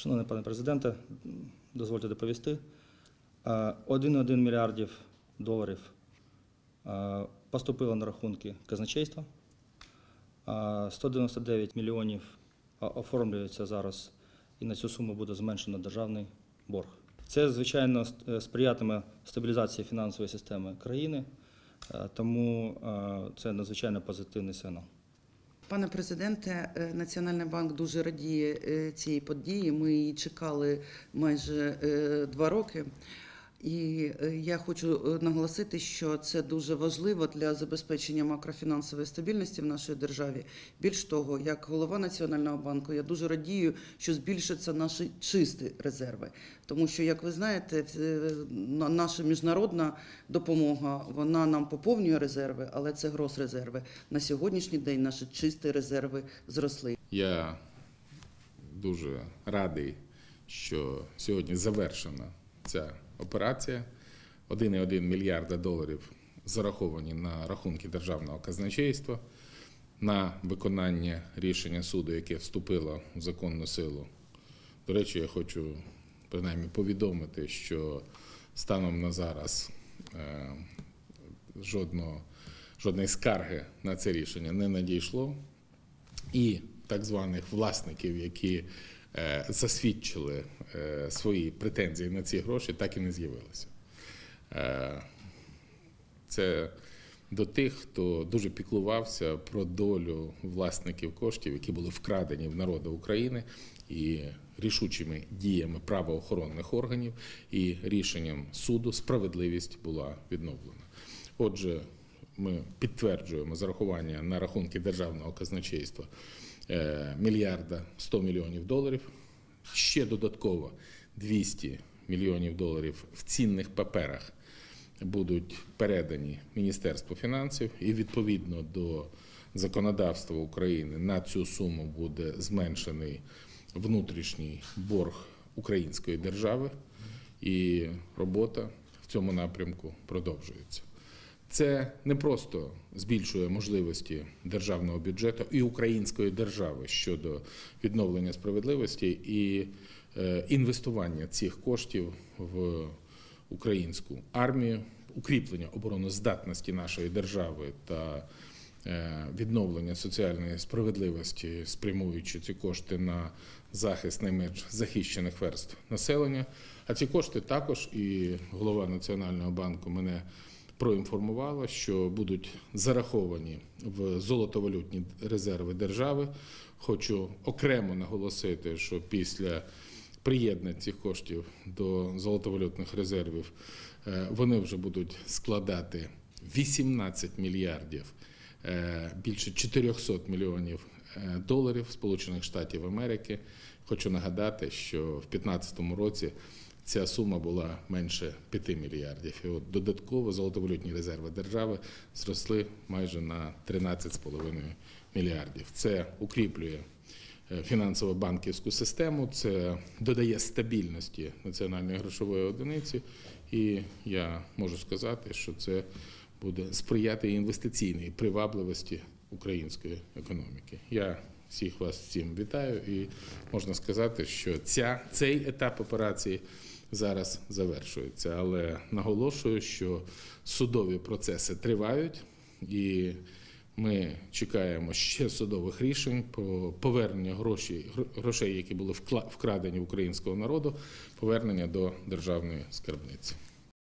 Шановний пане президенте, дозвольте доповісти. Е, 1,1 мільярдів доларів е, поступило на рахунки казначейства. Е, 199 мільйонів е, оформлюється зараз, і на цю суму буде зменшено державний борг. Це, звичайно, е, сприятиме стабілізації фінансової системи країни, е, тому е, це надзвичайно позитивний сигнал. Пане президенте, е, Національний банк дуже радіє цієї цій події. Ми її чекали майже е, два роки. І е, я хочу е, наголосити, що це дуже важливо для забезпечення макрофінансової стабільності в нашій державі. Більш того, як голова Національного банку, я дуже радію, що збільшаться наші чисті резерви. Тому що, як ви знаєте, е, наша міжнародна допомога вона нам поповнює резерви, але це гросрезерви. На сьогоднішній день наші чисті резерви зросли. Я дуже радий, що сьогодні завершена ця операція. 1,1 мільярда доларів зараховані на рахунки державного казначейства на виконання рішення суду, яке вступило в законну силу. До речі, я хочу принаймні повідомити, що станом на зараз е, жодного, жодної скарги на це рішення не надійшло і так званих власників, які засвідчили е, свої претензії на ці гроші, так і не з'явилося. Е, це до тих, хто дуже піклувався про долю власників коштів, які були вкрадені в народу України, і рішучими діями правоохоронних органів і рішенням суду справедливість була відновлена. Отже, ми підтверджуємо зарахування на рахунки державного казначейства е, мільярда 100 мільйонів доларів. Ще додатково 200 мільйонів доларів в цінних паперах будуть передані Міністерству фінансів, і відповідно до законодавства України на цю суму буде зменшений внутрішній борг української держави, і робота в цьому напрямку продовжується. Це не просто збільшує можливості державного бюджету і української держави щодо відновлення справедливості і е, інвестування цих коштів в українську армію, укріплення обороноздатності нашої держави та е, відновлення соціальної справедливості, спрямуючи ці кошти на захист найменш захищених верств населення. А ці кошти також і голова Національного банку мене проінформувала, що будуть зараховані в золотовалютні резерви держави. Хочу окремо наголосити, що після приєднання цих коштів до золотовалютних резервів е, вони вже будуть складати 18 мільярдів е, більше 400 мільйонів е, доларів Сполучених Штатів Америки. Хочу нагадати, що в 2015 році ця сума була менше 5 мільярдів. І от додатково золотовалютні резерви держави зросли майже на 13,5 мільярдів. Це укріплює е, фінансово-банківську систему, це додає стабільності національної грошової одиниці, і я можу сказати, що це буде сприяти інвестиційній привабливості української економіки. Я всіх вас цим вітаю, і можна сказати, що ця, цей етап операції зараз завершується. Але наголошую, що судові процеси тривають, і ми чекаємо ще судових рішень про повернення грошей, грошей, які були вкрадені українського народу, повернення до державної скарбниці.